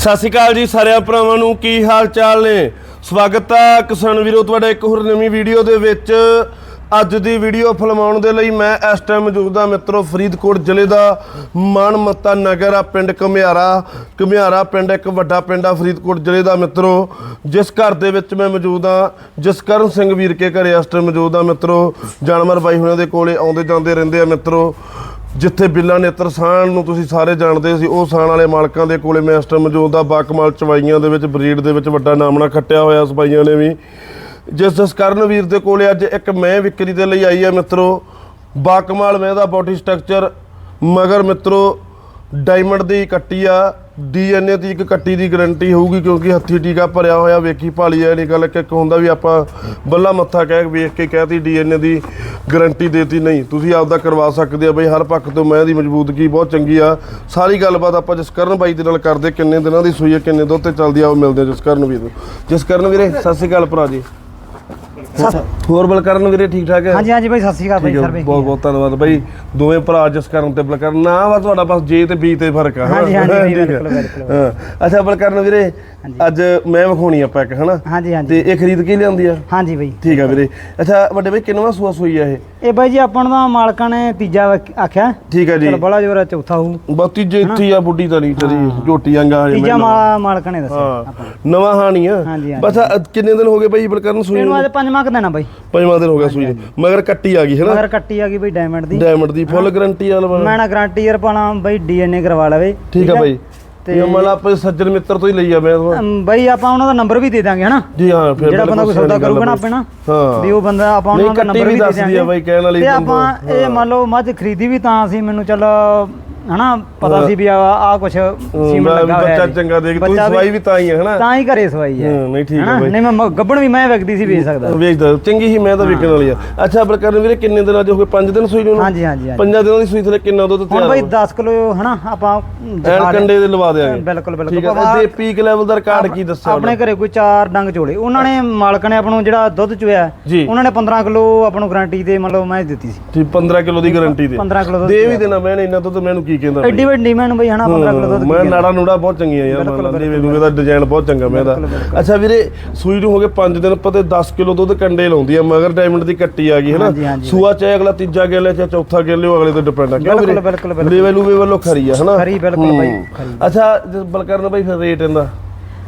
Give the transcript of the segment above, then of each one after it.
ਸਤਿ ਸ਼੍ਰੀ ਅਕਾਲ ਜੀ ਸਾਰਿਆਂ ਭਰਾਵਾਂ ਨੂੰ, ਕੀ ਹਾਲ ਚਾਲ ਨੇ? ਸਵਾਗਤ ਆ ਕਿਸਾਨ ਵੀਰੋ, ਤੁਹਾਡਾ ਇੱਕ ਹੋਰ ਨਵੀਂ ਵੀਡੀਓ ਦੇ ਵਿੱਚ। ਅੱਜ ਦੀ ਵੀਡੀਓ ਫਿਲਮਾਉਣ ਦੇ ਲਈ ਮੈਂ ਇਸ ਟਾਈਮ ਮੌਜੂਦ ਹਾਂ ਮਿੱਤਰੋ, ਫਰੀਦਕੋਟ ਜ਼ਿਲ੍ਹੇ ਦਾ ਮਾਨਮੱਤਾ ਨਗਰ ਆ ਪਿੰਡ ਘਮਿਆਰਾ। ਘਮਿਆਰਾ ਪਿੰਡ, ਇੱਕ ਵੱਡਾ ਪਿੰਡ ਆ ਫਰੀਦਕੋਟ ਜ਼ਿਲ੍ਹੇ ਦਾ ਮਿੱਤਰੋ। ਜਿਸ ਘਰ ਦੇ ਵਿੱਚ ਮੈਂ ਮੌਜੂਦ ਹਾਂ ਜਸਕਰਨ ਸਿੰਘ ਵੀਰ ਕੇ ਘਰੇ ਇਸ ਟਾਈਮ ਮੌਜੂਦ ਹਾਂ ਮਿੱਤਰੋ। ਜਾਨਵਰ ਬਾਈ ਹੁਣਾਂ ਦੇ ਕੋਲੇ ਆਉਂਦੇ ਜਾਂਦੇ ਰਹਿੰਦੇ ਆ ਮਿੱਤਰੋ। ਜਿੱਥੇ ਬਿੱਲਾਂ ਨੇਤਰ ਸਾਣ ਨੂੰ ਤੁਸੀਂ ਸਾਰੇ ਜਾਣਦੇ ਸੀ, ਉਹ ਸਾਣ ਵਾਲੇ ਮਾਲਕਾਂ ਦੇ ਕੋਲੇ ਮੈਸਟਰ ਇਸ ਟਾਈਮ ਮੌਜੂਦ ਆ ਬਾਕਮਾਲ ਚਵਾਈਆਂ ਦੇ ਵਿੱਚ, ਬਰੀਡ ਦੇ ਵਿੱਚ ਵੱਡਾ ਨਾਮਣਾ ਖੱਟਿਆ ਹੋਇਆ ਸਪਾਈਆਂ ਨੇ ਵੀ। ਜਿਸ ਜਸਕਰਨ ਵੀਰ ਦੇ ਕੋਲੇ ਅੱਜ ਇੱਕ ਮੈਂ ਵਿਕਰੀ ਦੇ ਲਈ ਆਈ ਹੈ ਮਿੱਤਰੋ, ਬਾਕਮਾਲ ਮੈਂ ਦਾ ਬਾਡੀ ਸਟਰਕਚਰ ਮਗਰ ਮਿੱਤਰੋ ਡਾਇਮੰਡ ਦੀ ਕੱਟੀ ਆ ਡੀਐਨਏ ਦੀ ਇੱਕ ਕੱਟੀ ਦੀ ਗਾਰੰਟੀ ਹੋਊਗੀ ਕਿਉਂਕਿ ਹੱਥੀ ਟੀਕਾ ਭਰਿਆ ਹੋਇਆ, ਵੇਖੀ ਭਾਲੀ ਐ ਨਹੀਂ ਗੱਲ ਕਿ ਇੱਕ ਹੁੰਦਾ ਵੀ ਆਪਾਂ ਬੱਲਾ ਮੱਥਾ ਕਹਿ, ਵੇਖ ਕੇ ਕਹਿਤੀ ਡੀਐਨਏ ਦੀ। ਗਾਰੰਟੀ ਦੇਤੀ ਨਹੀਂ। ਤੁਸੀਂ ਆਪਦਾ ਕਰਵਾ ਸਕਦੇ ਆ ਬਈ ਹਰ ਪੱਖ ਤੋਂ ਮੈਂ ਦੀ ਮਜ਼ਬੂਤਗੀ ਬਹੁਤ ਚੰਗੀ ਆ। ਸਾਰੀ ਗੱਲਬਾਤ ਆਪਾਂ ਜਸਕਰਨ ਬਾਈ ਦੇ ਨਾਲ ਕਰਦੇ ਕਿੰਨੇ ਦਿਨਾਂ ਦੀ ਸੂਈ ਹੈ, ਕਿੰਨੇ ਦੁੱਧ ਤੇ ਚੱਲਦੀ ਆ, ਉਹ ਮਿਲਦੇ ਆ ਜਸਕਰਨ ਵੀਰ ਨੂੰ। ਜਸਕਰਨ ਵੀਰੇ, ਸਤਿ ਸ਼੍ਰੀ ਅਕਾਲ ਭਰਾ ਜੀ। ਹੋਰ ਬਲਕਰਨ ਵੀਰੇ ਠੀਕ ਠਾਕ ਹੈ? ਹਾਂਜੀ ਹਾਂਜੀ ਭਾਈ ਸਤਿ ਸ਼੍ਰੀ ਅਕਾਲ ਹੈ, ਸਰ ਬਹੁਤ ਬਹੁਤ ਧੰਨਵਾਦ ਬਾਈ। ਦੋਵੇਂ ਭਰਾ ਜਸਕਰਨ ਤੇ ਬਲਕਰਨ ਨਾ ਵਾ ਤੁਹਾਡਾ ਬਸ ਜੇ ਤੇ ਬੀ ਤੇ ਫ਼ਰਕ ਆ? ਹਾਂਜੀ, ਹਾਂਜੀ। ਬਿਲਕੁਲ, ਬਿਲਕੁਲ। ਅੱਛਾ ਬਲਕਰਨ ਵੀਰੇ ਅੱਜ ਮੈਂ ਵਿਖਾਉਣੀ ਆਪਾਂ ਇੱਕ ਹਨਾ? ਹਾਂਜੀ ਹਾਂਜੀ। ਤੇ ਇਹ ਖਰੀਦ ਕੇ ਲਿਆਂਦੀ ਆ? ਹਾਂਜੀ ਭਾਈ ਠੀਕ ਆ ਵੀਰੇ। ਅੱਛਾ ਵੱਡੇ ਬਾਈ ਕਿੰਨਵਾਂ ਸੂਆ ਸੂਈ ਆ ਇਹ? ਇਹ ਬਾਈ ਜੀ ਆਪਾਂ ਨੂੰ ਤਾਂ ਮਾਲਕਾਂ ਨੇ ਤੀਜਾ ਆਖਿਆ। ਠੀਕ ਆ ਜੀ। ਚਲ ਬੜਾ ਜੋਰਾ ਚੌਥਾ ਹੋਊ। ਬਾਤੀ ਜੇ ਇੱਥੇ ਆ ਬੁੱਢੀ ਤਾਂ ਨਹੀਂ ਤੇਰੀ ਝੋਟੀ ਅੰਗਾ ਹਜੇ ਤੀਜਾ ਮਾਲਕਾਂ ਨੇ ਦੱਸਿਆ। ਨਵਾਂ ਹਾਣੀ ਆ। ਬਸ ਕਿੰਨੇ ਦਿਨ ਹੋ ਗਏ ਬਾਈ ਬਲਕਰਨ ਸੂਈ ਨੂੰ? ਅੱਜ ਪੰਜਵਾਂ ਕੁ ਆ ਬਾਈ? ਪੰਜਵਾਂ ਦਿਨ ਹੋ ਗਿਆ ਸੂਈ ਨੂੰ ਮਗਰ ਕੱਟੀ ਆ ਗਈ ਹੈ ਨਾ? ਮਗਰ ਕੱਟੀ ਆ ਗਈ ਬਾਈ ਡਾਇਮੰਡ ਦੀ। ਡਾਇਮੰਡ ਦੀ ਫੁੱਲ ਗਾਰੰਟੀ ਵਾਲਾ ਮੈਂ ਨਾ ਗਾਰੰਟੀ ਯਾਰ ਪਾਣਾ ਬਾਈ ਡੀਐਨਏ ਕਰਵਾ ਲਵੇ ਠੀਕ ਆ ਬਾਈ। ਤੇ- ਤੇ ਮਤਲਬ ਆਪਣੇ ਸੱਜਣ ਮਿੱਤਰ ਤੋਂ ਹੀ ਲਈ ਆ ਮੈਂ ਤਾਂ। ਅਮ, ਬਾਈ ਆਪਾਂ ਉਹਨਾਂ ਦਾ ਨੰਬਰ ਵੀ ਦੇ ਦਾਂਗੇ ਹਨਾ ਜੀ ਹਾਂ ਫਿਰ ਜਿਹੜਾ ਬੰਦਾ ਕੋਈ ਸੌਦਾ ਕਰੂਗਾ ਨਾ ਆ ਆਪੇ ਨਾ ਹਾਂ। ਵੀ ਉਹ ਬੰਦਾ ਆਪਾਂ ਨਹੀਂ, ਉਹਨਾਂ ਦਾ ਕੱਟੀ ਨੰਬਰ ਵੀ ਵੀ ਦੇ ਦੱਸਦੀ ਆ ਦਿਆਂਗੇ। ਬਾਈ, ਕਹਿਣ ਵਾਲੀ ਤੇ ਬੰਦਾ, ਆਪਾਂ ਇਹ ਮੰਨ ਲਓ ਮੱਝ ਖਰੀਦੀ ਵੀ ਤਾਂ ਸੀ ਮੈਨੂੰ ਚੱਲ ਹਨਾ ਪਤਾ ਸੀ ਵੀ ਆ ਆ ਕੁਛ ਸੀਮਨ ਮੈਂ ਵੀ ਲੱਗਾ ਹੋਇਆ ਬੱਚਾ। ਚੰਗਾ ਦੇਖ ਤੂੰ ਸਵਾਈ ਵੀ ਤਾਂ ਹੀ ਹੈ ਹਨਾ? ਤਾਂ ਹੀ ਘਰੇ ਸਵਾਈ ਹੈ ਨਹੀਂ ਠੀਕ ਹੈ? ਬਾਈ। ਨਹੀਂ ਮੈਂ ਗੱਭਣ ਵੀ ਮੈਂ ਵਿਕਦੀ ਸੀ ਵੇਚ ਸਕਦਾ। ਵੇਚਦਾ ਚੰਗੀ ਹੀ ਮੈਂ ਤਾਂ ਵਿਕਣ ਵਾਲੀ ਆ। ਅੱਛਾ ਬਲਕਰਨ ਵੀਰੇ ਕਿੰਨੇ ਦਿਨ ਅੱਜ ਹੋ ਗਏ? 5 ਦਿਨ ਸੂਈ ਨੂੰ ਹਾਂਜੀ ਹਾਂਜੀ ਹਾਂਜੀ। ਪੰਜਾਂ ਦਿਨਾਂ ਦੀ ਸੂਈ ਥਲੇ ਕਿੰਨਾ ਦੁੱਧ ਹੁਣ ਤਿਆਰ ਬਾਈ ਹੋ 10 ਕਿਲੋ ਹਨਾ ਆਪਾਂ ਐਨ ਕੰਡੇ ਦੇ ਲਵਾ ਦੇਾਂਗੇ ਬਿਲਕੁਲ ਬਿਲਕੁਲ। ਤੇ ਪੀਕ ਲੈਵਲ ਦਾ ਰਿਕਾਰਡ ਕੀ ਦੱਸਿਆ ਆਪਣੇ ਘਰੇ ਕੋਈ ਚਾਰ ਡੰਗ ਚੋਲੇ। ਉਹਨਾਂ ਨੇ ਮਾਲਕ ਨੇ ਆਪਾਂ ਨੂੰ ਜਿਹੜਾ ਦੁੱਧ ਚੋਇਆ। ਉਹਨਾਂ ਨੇ 15 ਕਿਲੋ ਆਪਾਂ ਨੂੰ ਗਾਰੰਟੀ ਤੇ ਮਤਲਬ ਮੈਂ ਦਿੱਤੀ ਸੀ। ਠੀਕ 15 ਕਿਲੋ ਦੀ ਗਾਰੰਟੀ ਦੇ 15 ਕਿਲੋ ਦੇ ਵੀ ਦੇਣਾ ਮੈਂ ਇੰਨਾ ਦੁੱਧ ਮੈਨੂੰ ਕੀ ਕਹਿੰਦਾ ਐਡੀ ਵੱਡੀ ਮੈਨੂੰ ਬਈ ਹਨਾ 15 ਕਿਲੋ ਦੁੱਧ ਮੈਂ ਨਾੜਾ ਨੂੜਾ ਬਹੁਤ ਚੰਗੀਆਂ ਯਾਰ ਮੈਂ ਦੇ ਵੇਲੂ ਇਹਦਾ ਡਿਜ਼ਾਈਨ ਬਹੁਤ ਚੰਗਾ ਮੈਂ ਇਹਦਾ। ਅੱਛਾ ਵੀਰੇ ਸੂਈ ਨੂੰ ਹੋ ਗਏ 5 ਦਿਨ ਪਤੇ 10 ਕਿਲੋ ਦੁੱਧ ਕੰਡੇ ਲਾਉਂਦੀ ਆ ਮਗਰ ਡਾਇਮੰਡ ਦੀ ਕੱਟੀ ਆ ਗਈ ਹੈ ਹਾਂਜੀ, ਨਾ ਹਾਂਜੀ। ਸੂਆ ਚਾਹੇ ਅਗਲਾ ਤੀਜਾ ਗੇਲੇ ਚਾਹੇ ਚੌਥਾ ਗੇਲੇ ਉਹ ਅਗਲੇ ਤੇ ਡਿਪੈਂਡ ਆ। ਕਿਉਂ ਵੀਰੇ? ਬਿਲਕੁਲ, ਬਿਲਕੁਲ। ਲੇਵੇ ਵੱਲੋਂ ਖਰੀ ਆ ਹਨਾ? ਖਰੀ, ਬਿਲਕੁਲ ਬਾਈ। ਅੱਛਾ ਬਲਕਰਨ ਬਾਈ ਫਿਰ ਰੇਟ ਇਹਦਾ।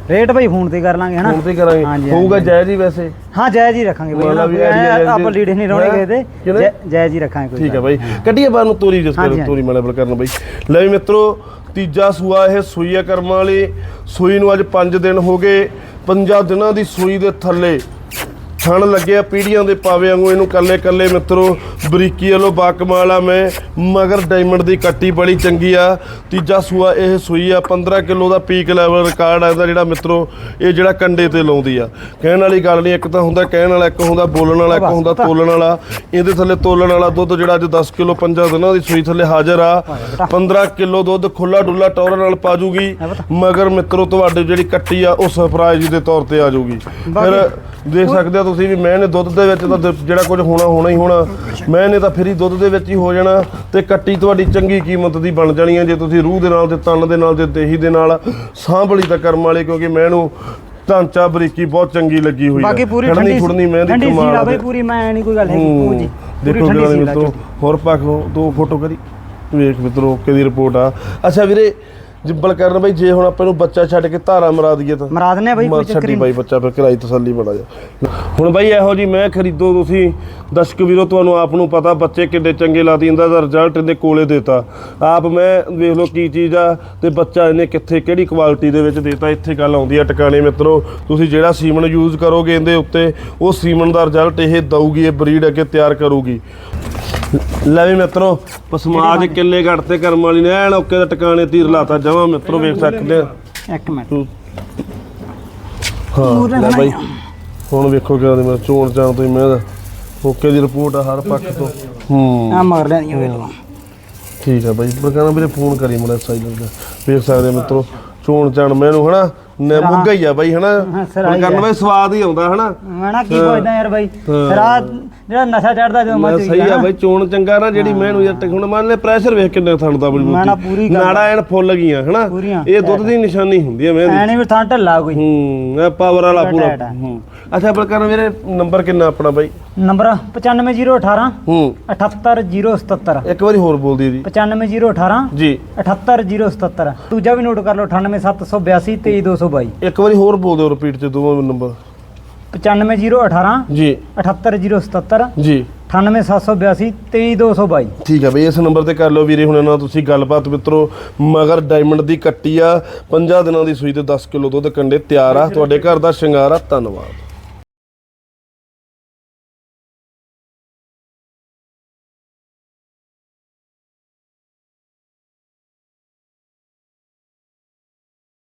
ਰੇਟ ਬਈ ਫੋਨ ਤੇ ਕਰ ਲਾਂਗੇ ਹਨਾ? ਹੁਣ ਤੇ ਕਰਾਂਗੇ। ਹਾਂਜੀ, ਹੋਊਗਾ ਹਾਂਜੀ। ਜਾਇਜ਼ ਹੀ ਵੈਸੇ। ਹਾਂ ਜਾਇਜ਼ ਹੀ ਰੱਖਾਂਗੇ ਮਤਲਬ ਐਂ idea ਆਪਾਂ ਲੀੜੇ ਨਹੀਂ ਰੋਣੇ ਹੈਂ? ਗਏ ਕਿਵੇਂ? ਤੇ ਜਾਇਜ਼ ਹੀ ਰੱਖਾਂਗੇ ਕੋਈ ਠੀਕ ਹੈ ਬਾਈ। ਕੱਢੀਏ ਬਾਹਰ ਨੂੰ ਤੋਰੀ ਜਿਸ ਹਾਂਜੀ, ਕਰ ਤੋਰੀ ਮਾਲੇ ਬਲਕਰਨ ਬਾਈ। ਲੈ ਵੀ ਮਿੱਤਰੋ ਤੀਜਾ ਸੂਆ ਇਹ ਸੂਈ ਹੈ ਕਰਮਾਂ ਵਾਲੀ। ਸੂਈ ਨੂੰ ਅੱਜ 5 ਦਿਨ ਹੋ ਗਏ। 5 ਦਿਨਾਂ ਦੀ ਸੂਈ ਦੇ ਥੱਲੇ ਥਣ ਲੱਗਿਆ ਪੀੜੀਆਂ ਦੇ ਪਾਵੇ ਵਾਂਗੂ ਇਹਨੂੰ ਕੱਲੇ ਕੱਲੇ ਮਿੱਤਰੋ ਬਰੀਕੀ ਵਾਲੋ ਬਾਕਮਾਲ ਆ ਮੈਂ। ਮਗਰ ਡਾਇਮੰਡ ਦੀ ਕੱਟੀ ਬੜੀ ਚੰਗੀ ਆ। ਤੀਜਾ ਸੂਆ ਇਹ ਸੂਈ ਆ 15 ਕਿਲੋ ਦਾ ਪੀਕ ਲੈਵਲ ਰਿਕਾਰਡ ਆ ਇਹਦਾ ਜਿਹੜਾ ਮਿੱਤਰੋ ਇਹ ਜਿਹੜਾ ਕੰਡੇ ਤੇ ਲਾਉਂਦੀ ਆ। ਕਹਿਣ ਵਾਲੀ ਗੱਲ ਨਹੀਂ ਇੱਕ ਤਾਂ ਹੁੰਦਾ ਕਹਿਣ ਵਾਲਾ ਇੱਕ ਹੁੰਦਾ ਬੋਲਣ ਵਾਲਾ ਇੱਕ ਹੁੰਦਾ ਤੋਲਣ ਵਾਲਾ। ਇਹਦੇ ਥੱਲੇ ਤੋਲਣ ਵਾਲਾ ਦੁੱਧ ਜਿਹੜਾ ਅੱਜ 10 ਕਿਲੋ 5 ਦਿਨਾਂ ਦੀ ਸੂਈ ਥੱਲੇ ਹਾਜ਼ਰ ਆ। 15 ਕਿਲੋ ਦੁੱਧ ਖੁੱਲਾ ਡੁੱਲਾ ਟੌਰ ਨਾਲ ਪਾ ਜੂਗੀ। ਮਗਰ ਮਿੱਤਰੋ ਤੁਹਾਡੇ ਜਿਹੜੀ ਕੱਟੀ ਆ ਉਹ ਸਰਪ੍ਰਾਈਜ਼ ਦੇ ਤੌਰ ਤੇ ਆ ਜੂਗੀ। ਫਿਰ ਦੇਖ ਸਕਦੇ ਹੋ ਤੁਸੀਂ ਵੀ ਮੈਂ ਨੇ ਦੁੱਧ ਦੇ ਵਿੱਚ ਤਾਂ ਦ- ਜਿਹੜਾ ਕੁਝ ਹੋਣਾ ਹੋਣਾ ਹੀ ਹੋਣਾ। ਮੈਂ ਨੇ ਤਾਂ ਫਿਰ ਹੀ ਦੁੱਧ ਦੇ ਵਿੱਚ ਹੀ ਹੋ ਜਾਣਾ ਤੇ ਕੱਟੀ ਤੁਹਾਡੀ ਚੰਗੀ ਕੀਮਤ ਦੀ ਬਣ ਜਾਣੀ ਆ ਜੇ ਤੁਸੀਂ ਰੂਹ ਦੇ ਨਾਲ ਤੇ ਤਨ ਦੇ ਨਾਲ ਤੇ ਦੇਹੀ ਦੇ ਨਾਲ ਸਾਂਭਲੀ ਤਾਂ ਕਰਮ ਵਾਲੇ ਕਿਉਂਕਿ ਮੈਂ ਨੂੰ ਢਾਂਚਾ ਬਰੀਕੀ ਬਹੁਤ ਚੰਗੀ ਲੱਗੀ ਹੋਈ ਬਾਕੀ ਪੂਰੀ ਖੜਨੀ ਠੰਡੀ ਖੁੜਨੀ ਮੈਂ ਦੀ ਠੰਡੀ ਸੀਲ ਕਮਾਲ ਆ ਬਈ ਪੂਰੀ ਮੈਂ ਨਹੀਂ ਕੋਈ ਗੱਲ ਹੈਗੀ ਹੂੰ। ਜੀ ਪੂਰੀ ਦੇਖੋ ਠੰਡੀ ਜਿਹੜਾ ਸੀਲ ਆ ਮਿੱਤਰੋ ਹੋਰ ਪੱਖ ਦੋ ਫੋਟੋ ਕਰੀ। ਵੇਖ ਮਿੱਤਰੋ ਓਕੇ ਦੀ ਰਿਪੋਰਟ ਆ। ਅੱਛਾ ਵੀਰੇ ਜਿੱਬਲ ਕਰਨ ਬਈ ਜੇ ਹੁਣ ਆਪਾਂ ਨੂੰ ਬੱਚਾ ਛੱਡ ਕੇ ਧਾਰਾ ਮਰਾ ਦਈਏ ਤਾਂ ਮਰਾ ਦਿੰਨੇ ਬਈ ਕੋਈ ਮਰ ਚੱਕਰ ਛੱਡੀ ਨਹੀਂ। ਬਾਈ ਬੱਚਾ ਫਿਰ ਕਿਰਾਈ ਤਸੱਲੀ ਬੜਾ ਜਾ ਹੁਣ ਬਾਈ ਇਹੋ ਜੀ ਮੈਂ ਖਰੀਦੋ ਤੁਸੀਂ ਦਰਸ਼ਕ ਵੀਰੋ ਤੁਹਾਨੂੰ ਆਪ ਨੂੰ ਪਤਾ ਬੱਚੇ ਕਿੱਡੇ ਚੰਗੇ ਲਾਦੀ ਜਾਂਦਾ ਦਾ ਰਿਜ਼ਲਟ ਇਹਦੇ ਕੋਲੇ ਦੇਤਾ। ਆਪ ਮੈਂ ਵੇਖ ਲਓ ਕੀ ਚੀਜ਼ ਆ ਤੇ ਬੱਚਾ ਇਹਨੇ ਕਿੱਥੇ ਕਿਹੜੀ ਕੁਆਲਿਟੀ ਦੇ ਵਿੱਚ ਦੇਤਾ ਇੱਥੇ ਗੱਲ ਆਉਂਦੀ ਆ ਟਿਕਾਣੇ ਮਿੱਤਰੋ। ਤੁਸੀਂ ਜਿਹੜਾ ਸੀਮਨ ਯੂਜ਼ ਕਰੋਗੇ ਇਹਦੇ ਉੱਤੇ ਉਹ ਸੀਮਨ ਦਾ ਰਿਜ਼ਲਟ ਇਹ ਦਊਗੀ ਇਹ ਬਰੀਡ ਅੱਗੇ ਤਿਆਰ ਕਰੂਗੀ। ਲੈ ਵੀ ਮਿੱਤਰੋ ਪਸਮਾਜ ਕਿੱਲੇ ਘੜ ਤੇ ਕਰਮ ਵਾਲੀ ਨੇ ਐਨ ਓਕੇ ਦਾ ਟਿਕਾਣੇ ਤੀਰ ਲਾਤਾ ਜਮਾ ਮਿੱਤਰੋ ਵੇਖ ਸਕਦੇ ਆ। ਇੱਕ ਮਿੰਟ। ਹਾਂ। ਲੈ ਬਾਈ ਹੁਣ ਵੇਖੋ ਕਿਹੜਾ ਮੈਂ ਚੋਣ ਚਾਂ ਤੋਂ ਹੀ ਮੈਂ ਓਕੇ ਦੀ ਰਿਪੋਰਟ ਆ ਹਰ ਪੱਖ ਤੋਂ। ਹੂੰ। ਆ ਮਗਰ ਲੈਣੀਆਂ ਵੇਲੋ ਠੀਕ ਆ ਬਾਈ ਪਰ ਕਹਿੰਦਾ ਵੀਰੇ ਫੋਨ ਕਰੀ ਮੁੰਡਾ ਸਾਈਲੈਂਟ ਵੇਖ ਸਕਦੇ ਆ ਮਿੱਤਰੋ ਚੋਣ ਚਾਣ ਮੈਨੂੰ ਹਨਾ? ਨੇ ਮੁੱਗਾ ਹੀ ਆ ਬਾਈ ਹਨਾ? ਹਾਂ, ਸਿਰਾ ਹੁਣ ਹੀ ਕਰਨ ਆ। ਬਾਈ ਸਵਾਦ ਹੀ ਆਉਂਦਾ ਹਨਾ? ਮੈਂ ਨਾ ਕੀ ਪੁੱਛਦਾ ਯਾਰ ਬਾਈ। ਸਰਾ ਜਿਹੜਾ ਨਸ਼ਾ ਚੜਦਾ ਜਦੋਂ ਮੈਂ ਮੱਚ ਸਹੀ ਆ ਬਾਈ ਚੋਣ ਚੰਗਾ ਨਾ ਜਿਹੜੀ ਮੈਨੂੰ ਯਾਰ ਹੁਣ ਮੰਨ ਲੈ ਪ੍ਰੈਸ਼ਰ ਵੇਖ ਕਿੰਨੇ ਥਣ ਦਾ ਬੜੀ ਮੈਂ ਨਾ ਪੂਰੀ ਗੱਲ- ਨਾੜਾ ਐਨ ਫੁੱਲ ਗਈਆਂ ਹਨਾ? ਪੂਰੀਆਂ। ਇਹ ਦੁੱਧ ਦੀ ਨਿਸ਼ਾਨੀ ਹੁੰਦੀ ਹੈ ਮੈਂ ਐ ਨਹੀਂ ਵੀ ਥਾਂ ਢੱਲਾ ਕੋਈ। ਹੂੰ ਇਹ ਪਾਵਰ ਵਾਲਾ ਪੂਰਾ। ਆ। ਹੂੰ। ਅੱਛਾ ਬਲਕਰਨ ਵੀਰੇ ਨੰਬਰ ਕਿੰਨਾ ਆਪਣਾ ਬਾਈ? ਨੰਬਰ 95018 ਹੂੰ। 78077 ਇੱਕ ਵਾਰੀ ਹੋਰ ਬੋਲ ਦਿਓ ਜੀ। 95018 ਜੀ। 78077 ਦੂਜਾ ਵੀ ਨੋਟ ਕਰ ਲਓ 98782 23222 ਇੱਕ ਵਾਰੀ ਹੋਰ ਬੋਲ ਦਿਓ ਰਿਪੀਟ ਤੇ ਦੋਵਾਂ ਨੰਬਰ 95018 ਜੀ। 78077 ਜੀ। 98782 23222 ਠੀਕ ਹੈ ਬਈ ਇਸ ਨੰਬਰ ਤੇ ਕਰ ਲਓ ਵੀਰੇ ਹੁਣ ਨਾਲ ਤੁਸੀਂ ਗੱਲਬਾਤ ਮਿੱਤਰੋ ਮਗਰ ਡਾਇਮੰਡ ਦੀ ਕੱਟੀ ਆ 50 ਦਿਨਾਂ ਦੀ ਸੂਈ ਤੇ 10 ਕਿਲੋ ਦੁੱਧ ਕੰਡੇ ਤਿਆਰ ਆ। ਤੁਹਾਡੇ ਘਰ ਦਾ ਸ਼ਿੰਗਾਰ ਆ ਧੰਨਵਾਦ।